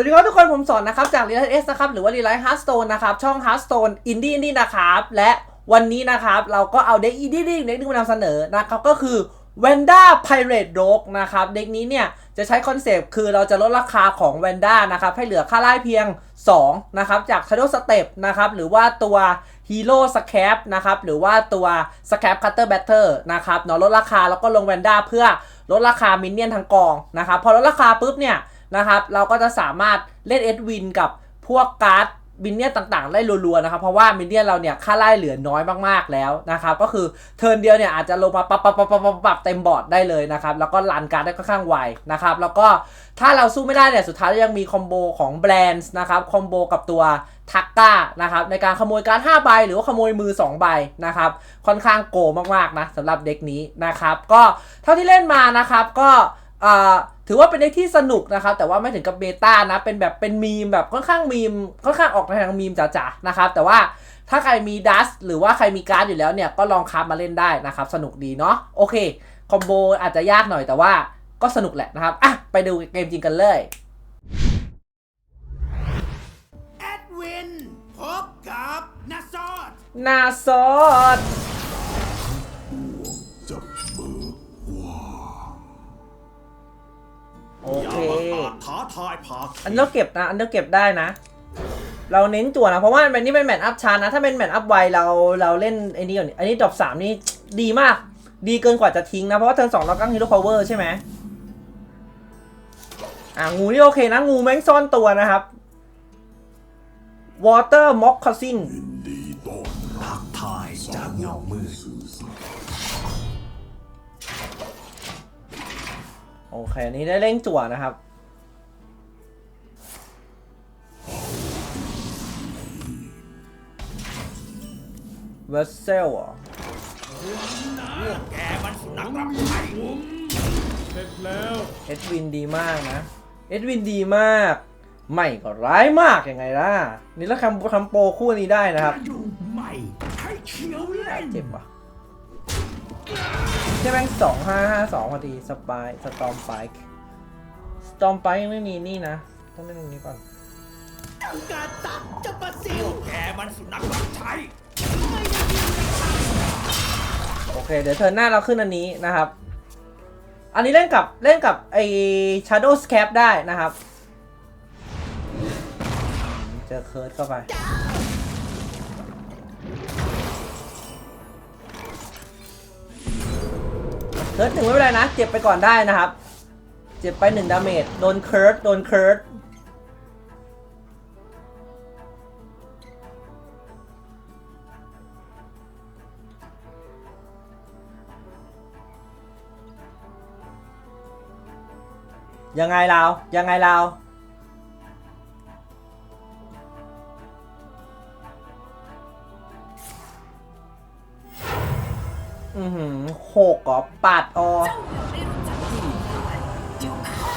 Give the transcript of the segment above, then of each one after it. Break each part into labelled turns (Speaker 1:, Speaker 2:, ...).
Speaker 1: วัสดีครับทุกคนผมสอนนะครับ จาก r e l i g h t S นะครับ หรือว่า r e l i g h t Hearthstone นะครับ ช่อง Hearthstone Indie Indie นะครับ และวันนี้นะครับ เราก็เอาเด็ก Indie Indie เด็กหนึงมานำเสนอนะครับ ก็คือ Vanda Pirate Rogue นะครับ เด็กนี้เนี่ย จะใช้คอนเซปต์คือเราจะลดราคาของ Vanda นะครับ ให้เหลือค่าไล่เพียง 2 นะครับ จาก Shadow Step นะครับ หรือว่าตัว Hero Scap นะครับ หรือว่าตัว Scap Cutter Batter นะครับเนาะลดราคาแล้วก็ลง Vanda เพื่อลดราคามินเนี่ยนทั้งกองนะครับ พอลดราคาปุ๊บเนี่ย นะครับ เราก็จะสามารถเล่นเอ็ดวินกับพวกการ์ดมินเนี่ยต่างๆ ได้รัวๆนะครับ เพราะว่ามินเนี่ยเราเนี่ยค่าไล่เหลือน้อยมากๆแล้วนะครับ ก็คือเทิร์นเดียวเนี่ยอาจจะลงมาปับปับปับปับปับปับเต็มบอร์ดได้เลยนะครับ แล้วก็รันการ์ดได้ค่อนข้างไวนะครับ แล้วก็ถ้าเราสู้ไม่ได้เนี่ยสุดท้ายยังมีคอมโบของแบรนด์นะครับคอมโบกับตัวทักก้านะครับในการขโมยการ์ด5ใบหรือว่าขโมยมือ 2 ใบนะครับค่อนข้างโกมากๆนะสำหรับเด็กนี้นะครับ ก็เท่าที่เล่นมานะครับก็ ถือว่าเป็นเด็กที่สนุกนะครับ แต่ว่าไม่ถึงกับเบต้านะ เป็นแบบเป็นมีมแบบค่อนข้างมีมค่อนข้างออกทางมีมจ๋าๆนะครับ แต่ว่าถ้าใครมีดัสหรือว่าใครมีการ์ดอยู่แล้วเนี่ย ก็ลองคับมาเล่นได้นะครับ สนุกดีเนาะโอเคคอมโบอาจจะยากหน่อยแต่ว่าก็สนุกแหละนะครับอะไปดูเกมจริงกันเลย
Speaker 2: แอดวินพบกับนาซอด
Speaker 1: นาซอด อันเดอร์เก็บนะ อันเดอร์เก็บได้นะ เราเน้นจั่วนะ เพราะว่ามันนี่เป็นแมตช์อัพชานะ ถ้าเป็นแมตช์อัพไวเราเราเล่นไอ้นี่ก่อนอันนี้ดรอปสามนี่ดีมาก ดีเกินกว่าจะทิ้งนะ เพราะว่าเทิร์นสองเรากั้งฮีโร่พาวเวอร์ใช่ไหมอ่างูนี่โอเคนะ งูแม่งซ่อนตัวนะครับ Water Mock Cousin
Speaker 2: ทักทายจากเงามืด
Speaker 1: โอเค อันนี้ได้เร่งจั่วนะครับ เวสเซลอะ
Speaker 2: แกมันสุนัขรับใช้
Speaker 1: เอ็ดวินดีมากนะ เอ็ดวินดีมาก ไม่ก็ร้ายมากยังไงล่ะ นี่แล้วคำคำโปรคู่นี้ได้นะครับ
Speaker 2: ดูใหม่ให้เขียวเล่น
Speaker 1: เจ็บว่ะใช่แม่งสองห้าห้าสองพอดีสปายสตอมไ k ค์สตอมไ k ค์ยังไม่มีนี่นะ ต้องเล่นตรงนี้ก่อน
Speaker 2: ต้องการตัดจะมาซิลแกมันสุนัขรับใช้
Speaker 1: โอเค เดี๋ยวเทิร์นหน้าเราขึ้นอันนี้นะครับ อันนี้เล่นกับเล่นกับไอ้ Shadow Scap ได้นะครับ เจอเคิร์ดเข้าไป เคิร์ดหนึ่งไม่เป็นไรนะ เจ็บไปก่อนได้นะครับ เจ็บไปหนึ่งดาเมจ โดนเคิร์ดโดนเคิร์ด ยังไงเรายังไงเราอือหือหกเหรอปาดออ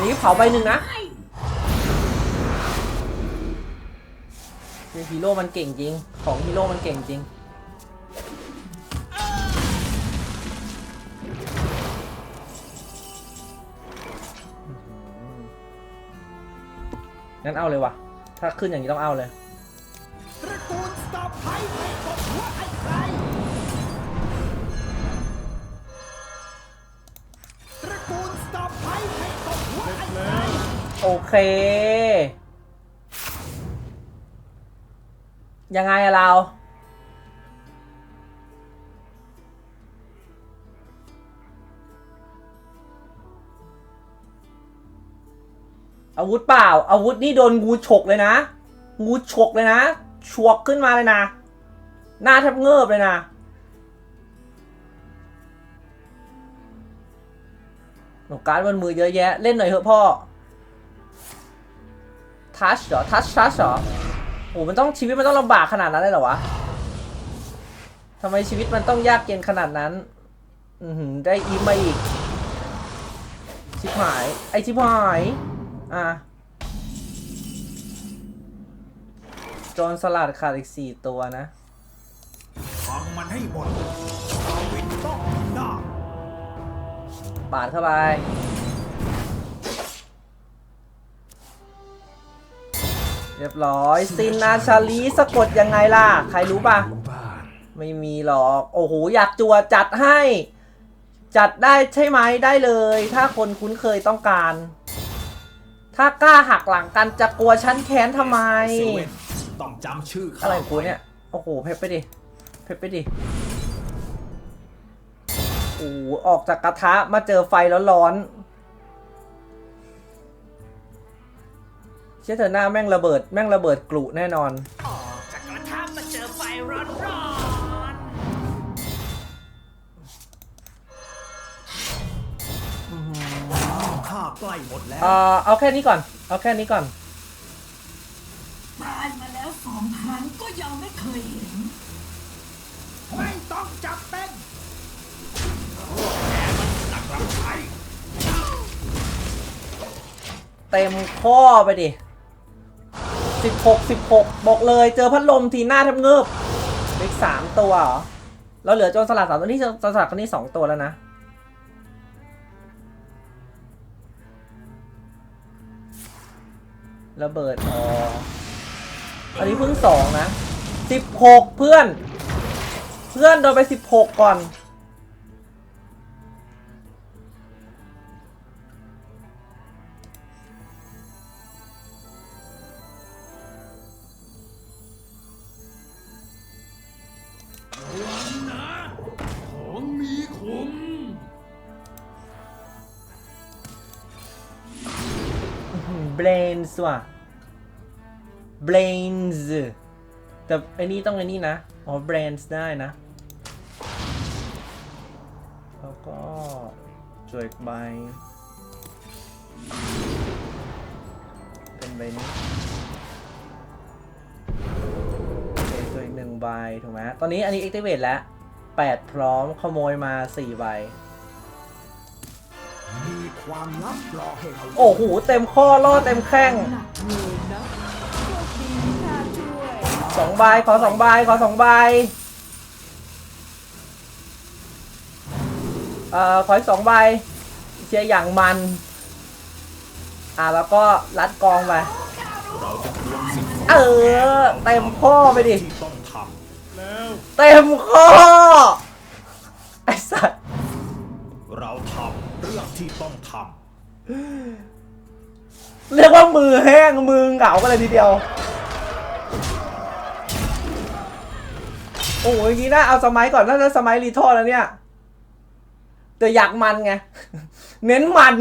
Speaker 1: นี่เผาใบหนึ่งนะฮีโร่มันเก่งจริง ของฮีโร่มันเก่งจริง งั้นเอาเลยวะถ้าขึ้นอย่างนี้ต้องเอาเลย
Speaker 2: ตระกูลสตอปไพไม่ตกหัวให้ใครตระกูลสตอปไพไม่ตกหัวให้ใคร
Speaker 1: โอเค ยังไงอะเรา อาวุธเปล่า อาวุธนี่โดนงูฉกเลยนะ งูฉกเลยนะฉวกขึ้นมาเลยนะ หน้าแทบเงิบเลยนะโอ้การดบนมือเยอะแยะ เล่นหน่อยเถอะพ่อ ทัชเหรอ ทัชทัชเหรอ โอ้มันต้องชีวิตมันต้องลำบากขนาดนั้นเลยเหรอวะทำไมชีวิตมันต้องยากเย็นขนาดนั้น อือหือได้อีมาอีก ชิบหาย ไอชิบหาย อะโจรสลัดขาดอีกสี่ตัวนะ
Speaker 2: ฟังมันให้หมดดาวินต้องพินาศ
Speaker 1: ปาดเข้าไปรียบร้อยซินนาชาลีสะกดยังไงล่ะ ใครรู้ป่ะ
Speaker 3: บ้าน
Speaker 1: ไม่มีหรอก โอ้โห อยากจัวจัดให้ จัดได้ใช่ไหมได้เลย ถ้าคนคุ้นเคยต้องการ ถ้ากล้าหักหลังกันจะกลัวชั้นแค้นทำไม
Speaker 3: เซเว่นต้องจำชื่อเขา
Speaker 1: อะไรของกูเนี่ย โอ้โห เพชรไปดิ เพชรไปดิ โอ้โหออกจากกระทะมาเจอไฟร้อนๆเชื่อเธอหน้าแม่งระเบิด แม่งระเบิดกลุแน่นอน
Speaker 3: ใกล้หมดแล้ว
Speaker 1: เอ่อเอาแค่นี้ก่อน เอาแค่นี้ก่อน
Speaker 4: ตายมาแล้วสองครั้งก็ยังไม่เคยเห็น
Speaker 2: ไม่ต้องจับเป็น
Speaker 1: เต็มข้อไปดิสิบหกสิบหกบอกเลยเจอพัดลมทีหน้าแทบเงิบเล็กสามตัวเหรอเราเหลือโจนสลัดสามตัวนี่โจนสลัดคนนี้สองตัวแล้วนะ ระเบิดอ๋ออันนี้เพิ่งสองนะสิบหกเพื่อน เพื่อนโดนไปสิบหกก่อน เบรนส์ว่ะเบรนส์แต่ไอ้นี่ต้องไอ้นี่นะ อ๋อเบรนส์ได้นะ แล้วก็จวอีกใบ เป็นใบนี้โอเคจวอีกหนึ่งใบ ถูกไหม ตอนนี้อันนี้ activate แล้ว 8 พร้อมขโมยมา 4 ใบ
Speaker 3: ความลับรอให้เรา
Speaker 1: โอ้โหเต็มข้อล่อเต็มแข้ง
Speaker 4: หนักเลยนะโชคดีที่ข้าช่วย
Speaker 1: สองใบขอสองใบขอสองใบเอ่อขออีกสองใบเชียร์อย่างมัน อะแล้วก็รัดกองไป
Speaker 3: เราจะทวงสิ่งของ
Speaker 1: เออเต็มข้อไปดิ
Speaker 3: ที่ต้องท
Speaker 1: เต็มข้อไอ้สัสำ
Speaker 3: เราทำเรื่องที่ต้องท
Speaker 1: เรียกว่ามือแห้งมือเหงากันเลยทีเดียว โอ้ยอย่างนี้นะเอาสมัยก่อนน่าจะสมัยรีทอร์แล้วเนี่ย แต่อยากมันไง เน้นมัน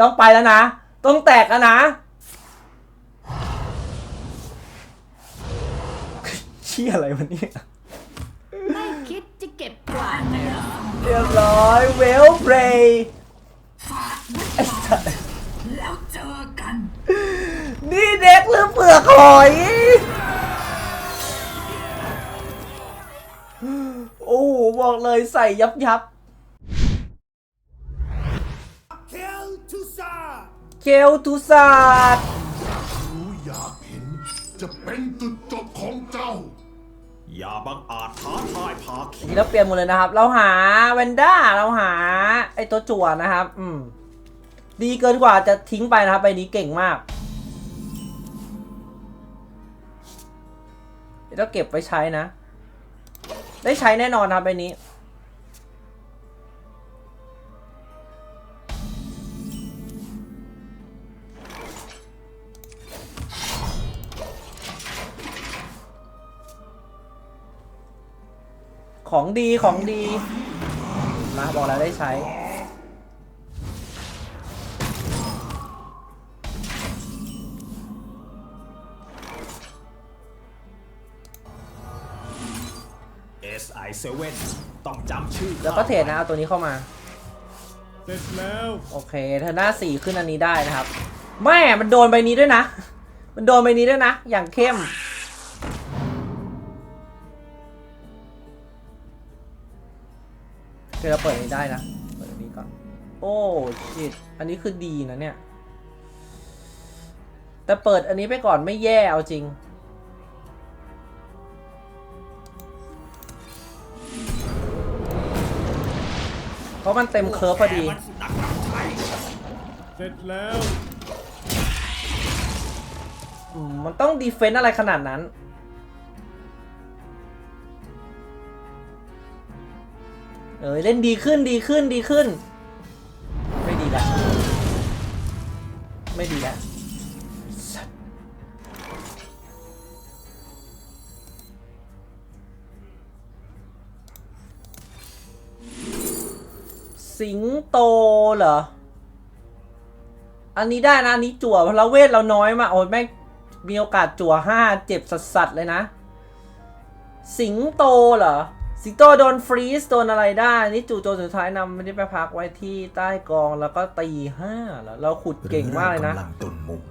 Speaker 1: ต้องไปแล้วนะ ต้องแตกแล้วนะ เชี่ยอะไรวะเนี่ย
Speaker 4: ไม่คิดจะเก็บกวาดเลยเหรอ
Speaker 1: เรียบร้อยเวลเพลย์
Speaker 4: ฝากไว้ก่อนแล้วเจอกัน
Speaker 1: นี่เด็กหรือเปลือกหอย โอ้โหบอกเลยใส่ยับยับ
Speaker 2: เคลทูซา
Speaker 1: เคลทูซาด
Speaker 5: รู้อยากเห็น จะเป็นจุดจบของเจ้าำ
Speaker 3: อย่าบังอาจท้าทายภาคี
Speaker 1: ทีนี้เราเปลี่ยนหมดเลยนะครับ เราหาเวนด้าเราหาไอตัวจั่วนะครับ อืม ดีเกินกว่าจะทิ้งไปนะครับใบนี้เก่งมากเดี๋ยวเราเก็บไว้ใช้นะ ได้ใช้แน่นอนนะครับใบนี้ ของดีของดีมาบอกแล้วได้ใช้
Speaker 3: เอสไอเซเว่นต้องจำชื่อ
Speaker 1: แล้วก็เทรดนะเอาตัวนี้เข้ามา
Speaker 2: เสร็จแล้ว
Speaker 1: โอเคเธอหน้าสี่ขึ้นอันนี้ได้นะครับ แม่ มันโดนใบนี้ด้วยนะ มันโดนใบนี้ด้วยนะ อย่างเข้ม เดี๋ยวเราเปิดอันนี้ได้นะ เปิดอันนี้ก่อน โอ้ชิตอันนี้คือดีนะเนี่ย แต่เปิดอันนี้ไปก่อนไม่แย่เอาจริง เพราะมันเต็มเคิร์ฟพอดี
Speaker 2: เสร็จแล้ว
Speaker 1: อืมมันต้องดีเฟนต์อะไรขนาดนั้น เออเล่นดีขึ้นดีขึ้นดีขึ้น ไม่ดีละไม่ดีละสิงโตเหรอ อันนี้ได้นะ อันนี้จั่วเพราะเราเวทเราน้อยมากโอ้ยแม่งมีโอกาสจั่วห้าเจ็บสัสๆเลยนะ สิงโตเหรอ สิงโตโดนฟรีสโดนอะไรได้ นี่จู่โจมสุดท้ายนำไม่ได้ไปพักไว้ที่ใต้กองแล้วก็ตีห้าแล้วเราขุดเก่งมากเลยนะ
Speaker 3: กำลังตนมุม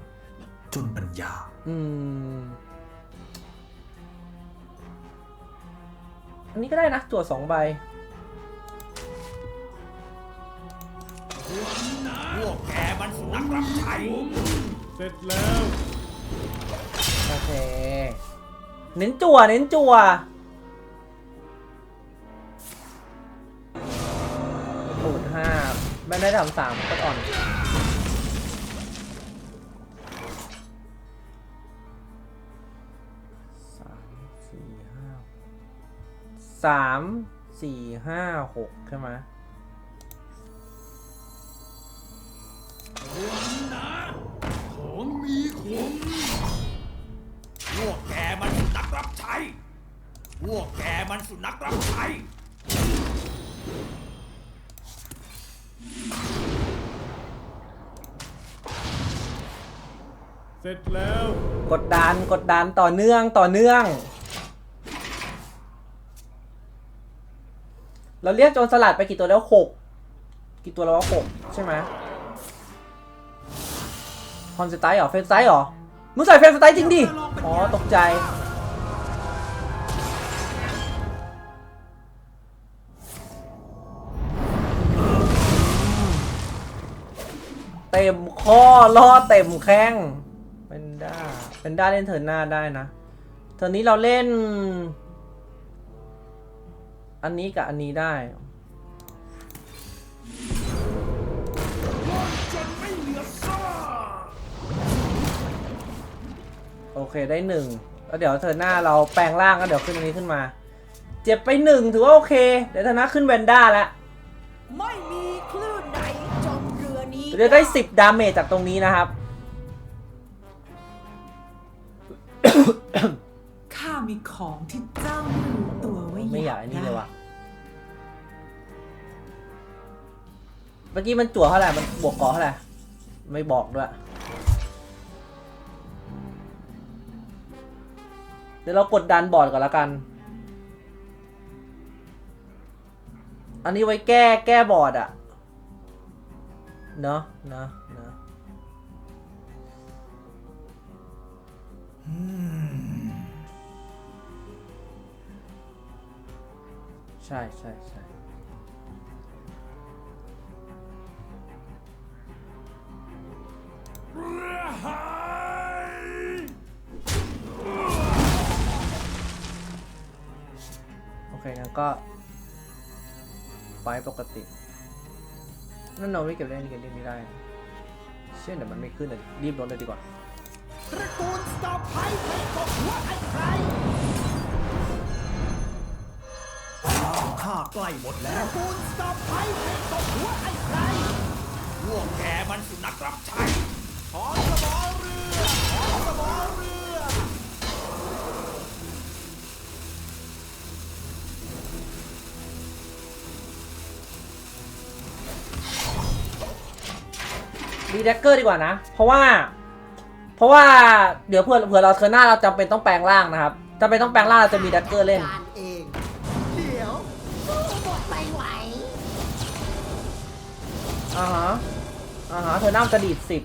Speaker 3: จนปัญญา
Speaker 1: อืม อันนี้ก็ได้นะจั่วสองใบ
Speaker 2: พวกแกมันสุนัขรับใช้
Speaker 5: เสร็จแล้ว
Speaker 1: โอเค เน้นจั่วเน้นจั่ว ไม่ได้ทำสามก็อ่อน สามสี่ห้าสามสี่ห้าหกใช่ไหม
Speaker 2: ผมมีขุมพวกแกมันสุนัขรับใช้ พวกแกมันสุนัขรับใช้
Speaker 5: ร็จแล้ว
Speaker 1: กดดันกดดันต่อเนื่องต่อเนื่อง เราเรียกโจรสลัดไปกี่ตัวแล้วหกกี่ตัวแล้ววะหกใช่ไหมฮอนสไตล์เหรอเฟนสไตล์เหรอมึงใส่เฟนสไตล์จริงดิอ๋อตกใจเต็มข้อล่อเต็มแข้ง เป็นด้าเป็นด้าเล่นเทิร์นหน้าได้นะเทิร์นนี้เราเล่น อันนี้กับอันนี้ได้
Speaker 2: จนไม่เหลือซาก
Speaker 1: โอเคได้หนึ่งแล้วเดี๋ยวเทิร์นหน้าเราแปลงร่างแล้วเดี๋ยวขึ้นอันนี้ขึ้นมา เจ็บไปหนึ่งถือว่าโอเค เดี๋ยวเทิร์นหน้าขึ้นแวนด้าแล้ว
Speaker 4: ไม่มีคลื่นใดจมเรือนี้
Speaker 1: เดี๋ยวได้สิบดาเมจจากตรงนี้นะครับ
Speaker 4: ข้ามีของที่เจ้าไม่รู้ตัวว่า
Speaker 1: ไม่อยากไอ้นี่เลยว่ะ เมื่อกี้มันจั่วเท่าไหร่ มันบวกเกาะเท่าไหร่ ไม่บอกด้วย เดี๋ยวเรากดดันบอร์ดก่อนละกัน อันนี้ไว้แก้แก้บอร์ดอะเนาะเนาะ ใช่ใช่ใช่โอเคงั้นก็ ไปปกติ นั่นเราไม่เก็บเล่นเก็บเล่นไม่ได้ เช่นเดี๋ยวมันไม่ขึ้นเลยรีบลดเลยดีกว่า
Speaker 2: ตระกูลสตอปไพไม่ตกหัวไอ้ใคร ข้าใกล้หมดแล้วตระกูลสตอปไพไม่ตกหัวไอ้ใครพวกแกมันสุนัขรับใช้ขอสมอเรือขอสมอเรือ
Speaker 1: ดีแดกเกอร์ดีกว่านะ เพราะว่า เพราะว่าเดี๋ยวเผื่อเผื่อเราเทอร์หน้าเราจำเป็นต้องแปลงร่างนะครับจำเป็นต้องแปลงร่างเราจะมีแดกเกอร์เล่น
Speaker 6: การ อ่า
Speaker 1: ฮะอ่าฮะเธอน้าจะดีดสิบ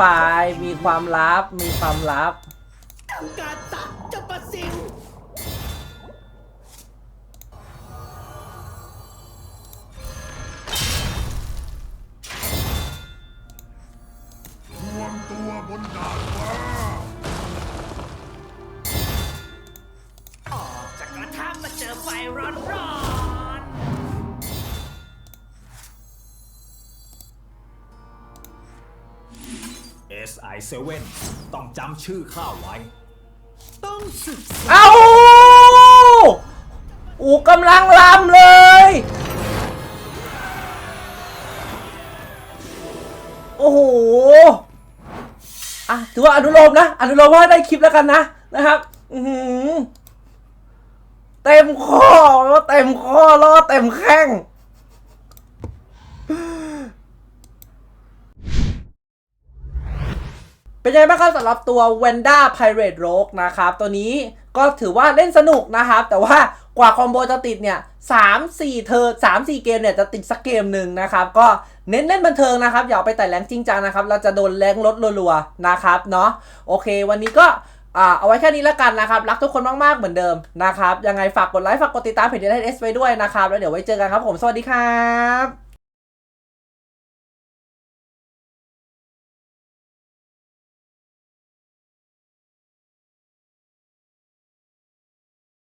Speaker 1: ปลาย มีความลับ มีความลับ
Speaker 2: ต้องการตัดเจ้าประสิว
Speaker 5: รวมตัวบนดาดฟ้า
Speaker 2: ออกจากกระทะมาเจอไฟร้อน
Speaker 3: SI7 ต้องจำชื่อข้าไว้
Speaker 2: ต้องศึกษา
Speaker 1: เอาอูกำลังลำเลย โอ้โหอะถือว่าอนุโลมนะ อนุโลมว่าได้คลิปแล้วกันนะนะครับ อืเต็มข้อแล้วเต็มข้อแล้วเต็มแข้ง เป็นยังไงบ้างครับสำหรับตัว Wanda Pirate Rogue นะครับ ตัวนี้ก็ถือว่าเล่นสนุกนะครับ แต่ว่ากว่าคอมโบจะติดเนี่ย3 4เธอ3 4เกมเนี่ยจะติดสักเกมหนึ่งนะครับ ก็เน้นเล่นบันเทิงนะครับ อย่าเอาไปแต่แรงจริงจังนะครับ เราจะโดนแรงลดรัวๆนะครับเนาะโอเค วันนี้ก็อ่าเอาไว้แค่นี้แล้วกันนะครับ รักทุกคนมากๆเหมือนเดิมนะครับ ยังไงฝากกดไลค์ฝากกดติดตามเพจเดลเอสไว้ด้วยนะครับ แล้วเดี๋ยวไว้เจอกันครับผมสวัสดีครับ